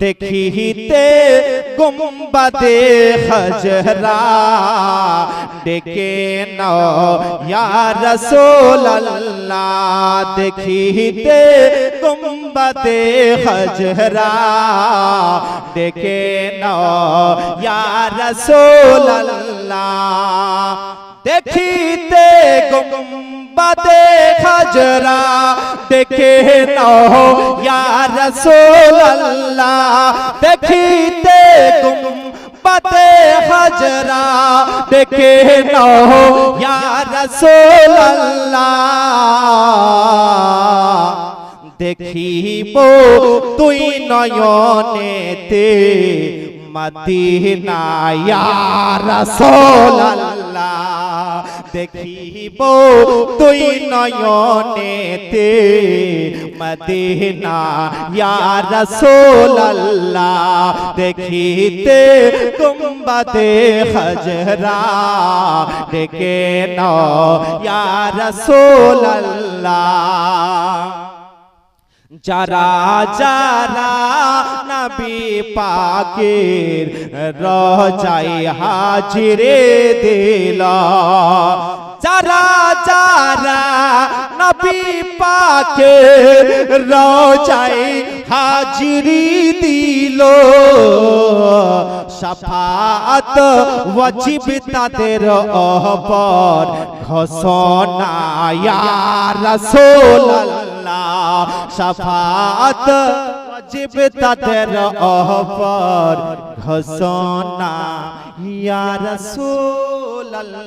দেখিতে গুম্বাদে হজরা ডেকে রাসূলুল্লাহ। দেখিতে গুম্বাদে হজরা ডেকে রাসূলুল্লাহ। দেখিতে গুম্বাদে হজরা দেখে নাও ইয়া রাসূলুল্লাহ দেখিতে গুম্বাদে হজরা দেখে নাও ইয়া রাসূলুল্লাহ দেখিব তুই নয়নেতে মদিনা ইয়া রাসূলুল্লাহ দেখিব তুই নয়নেতে মদিনা ইয়া রাসূলুল্লাহ দেখিতে গুম্বাদে হজরা ডেকে নাও ইয়া রাসূলুল্লাহ। যারা যারা নবী পাকের রজাই হাজিরে দিল। যারা যারা নবী পাকের রজাই হাজিরি দিল। সাফাত ওয়াজিব তাদের অপর ঘোষণা, ইয়া রাসূলুল্লাহ। সাফাত ওয়াজিব তাদের অপর ঘোষণা ইয়া রাসূলুল্লাহ।